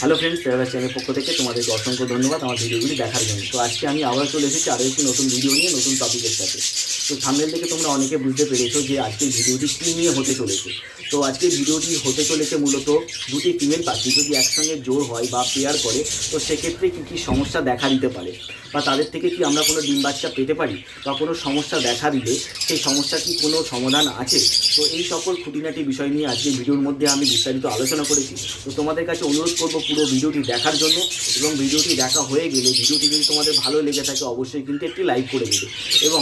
Hello friends প্রেরাস চ্যানেলের পক্ষ থেকে তোমাদেরকে অসংখ্য ধন্যবাদ আমার ভিডিওগুলি দেখার জন্য। তো আজকে আমি আবার চলে এসেছি আরও একটি নতুন ভিডিও নিয়ে, নতুন টপিকের সাথে। তো সামনের থেকে তোমরা অনেকে বুঝতে পেরেছ যে আজকের ভিডিওটি কী নিয়ে হতে চলেছে। তো আজকের ভিডিওটি হতে চলেছে মূলত দুটি ফিমেল পাখি যদি একসঙ্গে জোর হয় বা পেয়ার করে, তো সেক্ষেত্রে কী কী সমস্যা দেখা দিতে পারে? বা তাদের থেকে কি আমরা কোনো ডিম বাচ্চা পেতে পারি? বা কোনো সমস্যা দেখা দিলে সেই সমস্যা কি কোনো সমাধান আছে? তো এই সকল খুঁটিনাটি বিষয় নিয়ে আজকে ভিডিওর মধ্যে আমি বিস্তারিত আলোচনা করেছি। তো তোমাদের কাছে অনুরোধ করব পুরো ভিডিওটি দেখার জন্য এবং ভিডিওটি দেখা হয়ে গেলে ভিডিওটি যদি তোমাদের ভালো লেগে থাকে অবশ্যই কিন্তু একটি লাইক করে দেবে। এবং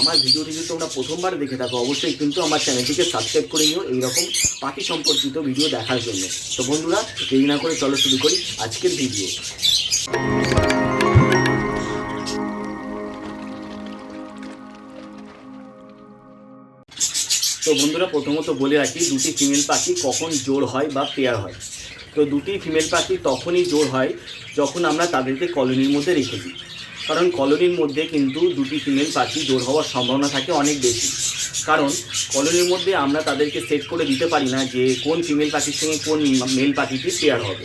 আমার ভিডিওটি যদি তোমরা প্রথমবার দেখে থাকো অবশ্যই কিন্তু আমার চ্যানেলটিকে সাবস্ক্রাইব করে নিও এইরকম পাখি সম্পর্কিত ভিডিও দেখার জন্য। তো বন্ধুরা, দেরি না করে চলো শুরু করি আজকের ভিডিও। তো বন্ধুরা প্রথমত বলে রাখি, দুটি ফিমেল পাখি কখন জোর হয় বা পেয়ার হয়। তো দুটি ফিমেল পাখি তখনই জোর হয় যখন আমরা তাদেরকে কলোনির মধ্যে রেখে দিই। কারণ কলোনির মধ্যে কিন্তু দুটি ফিমেল পাখি জোর হওয়ার সম্ভাবনা থাকে অনেক বেশি। কারণ কলোনির মধ্যে আমরা তাদেরকে সেট করে দিতে পারি না যে কোন ফিমেল পাখির সঙ্গে কোন মেল পাখিটি পেয়ার হবে।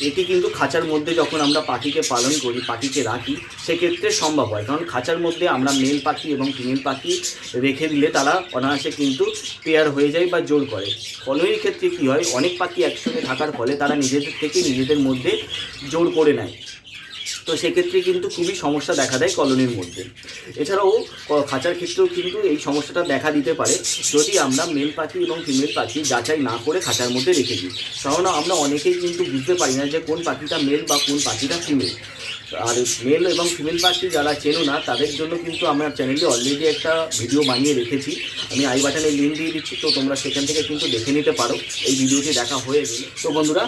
এটি কিন্তু খাঁচার মধ্যে যখন আমরা পাখিকে পালন করি, পাখিকে রাখি, সেক্ষেত্রে সম্ভব হয়। কারণ খাঁচার মধ্যে আমরা মেল পাখি এবং ফিমেল পাখি রেখে দিলে তারা অনায়াসে কিন্তু পেয়ার হয়ে যায় বা জোর করে। কলোনির ক্ষেত্রে কী হয়, অনেক পাখি একসঙ্গে থাকার ফলে তারা নিজেদের থেকে নিজেদের মধ্যে জোর করে নেয়। তো সেক্ষেত্রে কিন্তু খুবই সমস্যা দেখা দেয় কলোনির মধ্যে। এছাড়াও খাঁচার ক্ষেত্রেও কিন্তু এই সমস্যাটা দেখা দিতে পারে যদি আমরা মেল পাখি এবং ফিমেল পাখি যাচাই না করে খাঁচার মধ্যে রেখে দিই। কারণ আমরা অনেকেই কিন্তু বুঝতে পারি না যে কোন পাখিটা মেল বা কোন পাখিটা ফিমেল আর মেল এবং ফিমেল পার্টি যারা চেনো না, তাদের জন্য কিন্তু আমার চ্যানেলে অলরেডি একটা ভিডিও বানিয়ে রেখেছি। আমি আই বাটনে লিঙ্ক দিয়ে দিচ্ছি, তো তোমরা সেখান থেকে কিন্তু দেখে নিতে পারো। এই ভিডিওটি দেখা হয়ে গেলে। তো বন্ধুরা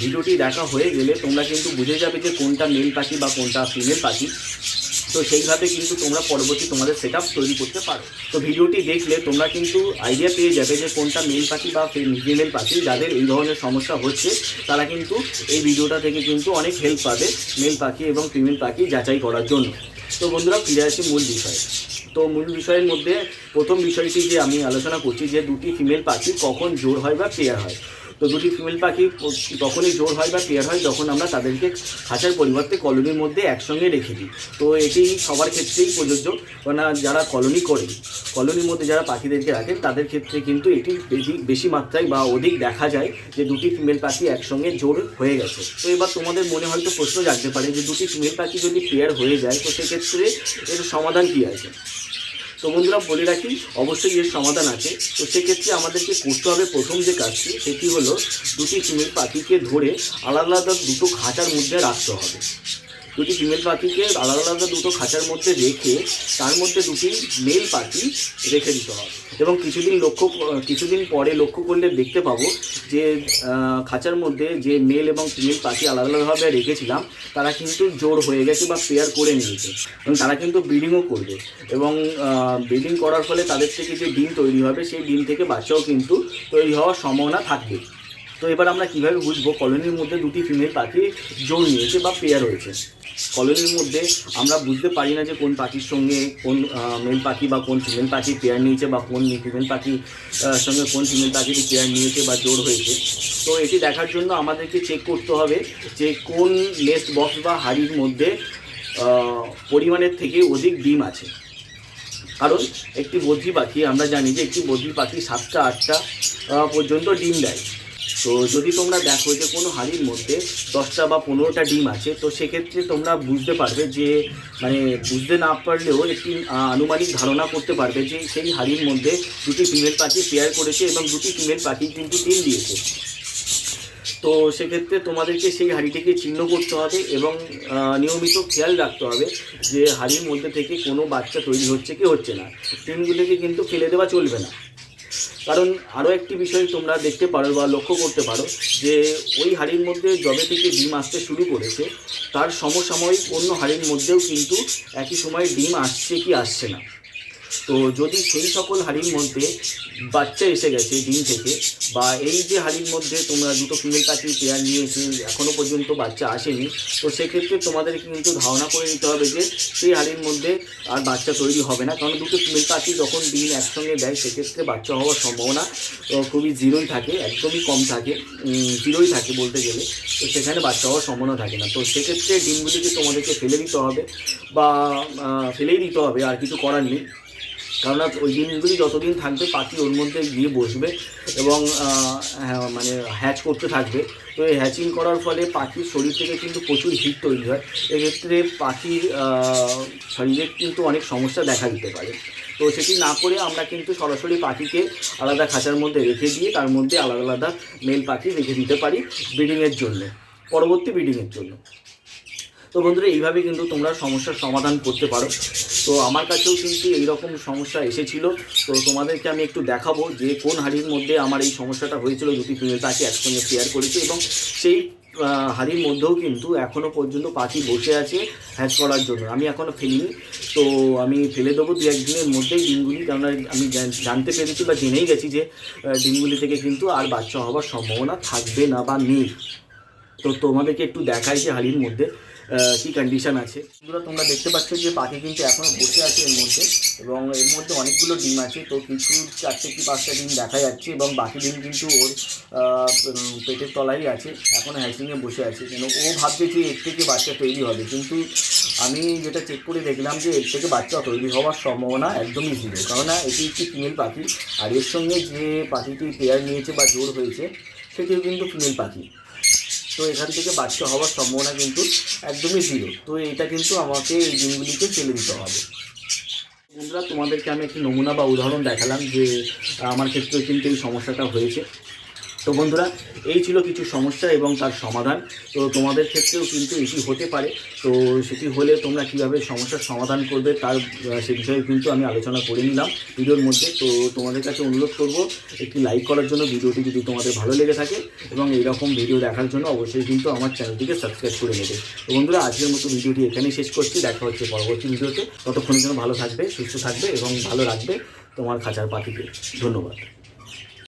ভিডিওটি দেখা হয়ে গেলে তোমরা কিন্তু বুঝে যাবে যে কোনটা মেল পাখি বা কোনটা ফিমেল পাখি তো সেইভাবে কিন্তু তোমরা পরবর্তী তোমাদের সেট তৈরি করতে পারো। তো ভিডিওটি দেখলে তোমরা কিন্তু আইডিয়া পেয়ে যাবে যে কোনটা মেল পাখি বা ফিমেল পাখি যাদের এই ধরনের সমস্যা হচ্ছে, তারা কিন্তু এই ভিডিওটা থেকে কিন্তু অনেক হেল্প পাবে মেল পাখি এবং ফিমেল পাখি যাচাই করার জন্য। তো বন্ধুরা, ফিরে আসি মূল বিষয়ে। তো মূল বিষয়ের মধ্যে প্রথম বিষয়টি যে আমি আলোচনা করছি যে দুটি ফিমেল পাখি কখন জোর হয় বা পেয়ার হয়। তো দুটি ফিমেল পাখি তখনই জোর হয় বা পেয়ার হয় যখন আমরা তাদেরকে খাঁচার পরিবর্তে কলোনির মধ্যে একসঙ্গে রেখে দিই। তো এটি সবার ক্ষেত্রেই প্রযোজ্য, কেননা যারা কলোনি করে, কলোনির মধ্যে যারা পাখিদেরকে রাখেন তাদের ক্ষেত্রে কিন্তু এটি বেশি বেশি মাত্রায় বা অধিক দেখা যায় যে দুটি ফিমেল পাখি একসঙ্গে জোর হয়ে গেছে। তো এবার তোমাদের মনে হয়তো প্রশ্ন জাগতে পারে যে দুটি ফিমেল পাখি যদি পেয়ার হয়ে যায়, তো সেক্ষেত্রে এর সমাধান কী আছে? তো বন্ধুরা বলে রাখি, অবশ্যই এর সমাধান আছে। তো সেক্ষেত্রে আমাদেরকে করতে হবে প্রথম যে কাজটি, সেটি হলো দুটি ফিমেল পাখিকে ধরে আলাদা আলাদা দুটো খাঁচার মধ্যে রাখতে হবে। দুটি ফিমেল পাখিকে আলাদা আলাদা দুটো খাঁচার মধ্যে রেখে তার মধ্যে দুটি মেল পাখি রেখে দিতে হবে। এবং কিছুদিন লক্ষ্য কিছুদিন পরে লক্ষ্য করলে দেখতে পাবো যে খাঁচার মধ্যে যে মেল এবং ফিমেল পাখি আলাদা আলাদাভাবে রেখেছিলাম, তারা কিন্তু জোর হয়ে গেছে বা পেয়ার করে নিয়েছে। এবং তারা কিন্তু ব্রিডিংও করবে। এবং ব্রিডিং করার ফলে তাদের থেকে যে ডিম তৈরি হবে, সেই ডিম থেকে বাচ্চাও কিন্তু তৈরি হওয়ার সম্ভাবনা থাকবে। তো এবার আমরা কীভাবে বুঝব কলোনির মধ্যে দুটি ফিমেল পাখি জোর নিয়েছে বা পেয়ার হয়েছে? কলোনির মধ্যে আমরা বুঝতে পারি না যে কোন পাখির সঙ্গে কোন মেল পাখি বা কোন ফিমেল পাখি পেয়ার নিয়েছে বা কোন ফিমেল পাখি আহ, সঙ্গে কোন ফিমেল পাখিটি পেয়ার নিয়েছে বা জোর হয়েছে। তো এটি দেখার জন্য আমাদেরকে চেক করতে হবে যে কোন নেস্ট বক্স বা হাড়ির মধ্যে পরিমাণের থেকে অধিক ডিম আছে। কারণ একটি বদ্রি পাখি আমরা জানি যে একটি বদ্রি পাখি সাতটা আটটা পর্যন্ত ডিম দেয়। তো যদি তোমরা দেখো যে কোনো হাড়ির মধ্যে দশটা বা পনেরোটা ডিম আছে, তো সেক্ষেত্রে তোমরা বুঝতে পারবে যে মানে বুঝতে না পারলেও একটি আনুমানিক ধারণা করতে পারবে যে সেই হাড়ির মধ্যে দুটি ফিমেল পাখি পেয়ার করেছে এবং দুটি ফিমেল পাখি কিন্তু ডিম দিয়েছে। তো সেক্ষেত্রে তোমাদেরকে সেই হাঁড়িটিকে চিহ্ন করতে হবে এবং নিয়মিত খেয়াল রাখতে হবে যে হাঁড়ির মধ্যে থেকে কোনো বাচ্চা তৈরি হচ্ছে কি হচ্ছে না। ডিমগুলোকে কিন্তু ফেলে দেওয়া চলবে না। কারণ আরও একটি বিষয় তোমরা দেখতে পারো বা লক্ষ্য করতে পারো যে ওই হাড়ির মধ্যে জবে থেকে ডিম আসতে শুরু করেছে, তার সমসাময়িক অন্য হাড়ির মধ্যেও কিন্তু একই সময় ডিম আসছে কি আসছে না। তো যদি সেই সকল হাড়ির মধ্যে বাচ্চা এসে গেছে ডিম থেকে, বা এই যে হাড়ির মধ্যে তোমরা দুটো ফিমেল পাখির পেয়ার নিয়ে এসে এখনও পর্যন্ত বাচ্চা আসেনি, তো সেক্ষেত্রে তোমাদেরকে কিন্তু ধারণা করে নিতে হবে যে সেই হাড়ির মধ্যে আর বাচ্চা তৈরি হবে না। কারণ দুটো ফিমেল পাখি যখন ডিম একসঙ্গে দেয়, সেক্ষেত্রে বাচ্চা হওয়ার সম্ভাবনা খুবই জিরোই থাকে, একদমই কম থাকে জিরোই থাকে বলতে গেলে। তো সেখানে বাচ্চা হওয়ার সম্ভাবনা থাকে না। তো সেক্ষেত্রে ডিমগুলিকে তোমাদেরকে ফেলে দিতে হবে, বা ফেলেই দিতে হবে, আর কিছু করার নেই। কারণ ওই জিনিসগুলি যতদিন থাকবে পাখি ওর মধ্যে গিয়ে বসবে এবং হ্যাঁ, মানে হ্যাচ করতে থাকবে। তো এই হ্যাচিং করার ফলে পাখির শরীর থেকে কিন্তু প্রচুর হিট তৈরি হয়। এক্ষেত্রে পাখির শরীরে কিন্তু অনেক সমস্যা দেখা দিতে পারে। তো সেটি না করে আমরা কিন্তু সরাসরি পাখিকে আলাদা খাঁচার মধ্যে রেখে দিয়ে তার মধ্যে আলাদা আলাদা মেল পাখি রেখে দিতে পারি ব্রিডিংয়ের জন্য পরবর্তী ব্রিডিংয়ের জন্য। তো বন্ধুরা, এইভাবে কিন্তু তোমরা সমস্যার সমাধান করতে পারো। তো আমার কাছেও কিন্তু এইরকম সমস্যা এসেছিল। তো তোমাদেরকে আমি একটু দেখাবো যে কোন হাড়ির মধ্যে আমার এই সমস্যাটা হয়েছিল দুটি ফিমেল পাখি একসঙ্গে শেয়ার করেছে এবং সেই হাড়ির মধ্যেও কিন্তু এখনও পর্যন্ত পাখি বসে আছে হ্যাচ করার জন্য। আমি এখনও ফেলিনি। তো আমি ফেলে দেবো দু একদিনের মধ্যেই ডিমগুলি, কেননা আমি জানতে পেরেছি বা জেনেই গেছি যে ডিমগুলি থেকে কিন্তু আর বাচ্চা হওয়ার সম্ভাবনা থাকবে না বা নেই। তো তোমাদেরকে একটু দেখাই যে হাড়ির মধ্যে কি কন্ডিশন আছে। এগুলো তোমরা দেখতে পাচ্ছ যে পাখি কিন্তু এখনও বসে আছে এর মধ্যে, এবং এর মধ্যে অনেকগুলো ডিম আছে। তো কিছু চারটে কি পাঁচটা ডিম দেখা যাচ্ছে, এবং বাকি ডিম কিন্তু ওর পেটের তলাই আছে, এখনও হ্যাচিংয়ে বসে আছে। কেন, ও ভাবছে যে এর থেকে বাচ্চা তৈরি হবে, কিন্তু আমি যেটা চেক করে দেখলাম যে এর থেকে বাচ্চা তৈরি হওয়ার সম্ভাবনা একদমই জিরো কেননা এটি একটি ফিমেল পাখি, আর এর সঙ্গে যে পাখিটি পেয়ার নিয়েছে বা জোর হয়েছে, সেটিও কিন্তু ফিমেল পাখি। তো এখান থেকে বাচ্চা হওয়ার সম্ভাবনা কিন্তু একদমই জিরো তো এটা কিন্তু আমাকে এই দিনগুলিকে ফেলে দিতে হবে। বন্ধুরা, তোমাদেরকে আমি একটি নমুনা বা উদাহরণ দেখালাম যে আমার ক্ষেত্রে কিন্তু এই সমস্যাটা হয়েছে। তো বন্ধুরা, এই ছিল কিছু সমস্যা এবং তার সমাধান। তো তোমাদের ক্ষেত্রেও কিন্তু এটি হতে পারে। তো সেটি হলে তোমরা কীভাবে সমস্যার সমাধান করবে তার সে বিষয়ে কিন্তু আমি আলোচনা করে নিলাম ভিডিওর মধ্যে। তো তোমাদের কাছে অনুরোধ করব, একটি লাইক করার জন্য ভিডিওটি যদি তোমাদের ভালো লেগে থাকে এবং এইরকম ভিডিও দেখার জন্য অবশ্যই কিন্তু আমার চ্যানেলটিকে সাবস্ক্রাইব করে নেবে। তো বন্ধুরা, আজকের মতো ভিডিওটি এখানেই শেষ করছি। দেখা হচ্ছে পরবর্তী ভিডিওতে। ততক্ষণের জন্য ভালো থাকবে, সুস্থ থাকবে এবং ভালো রাখবে তোমার খাঁচার পাখিকে। ধন্যবাদ।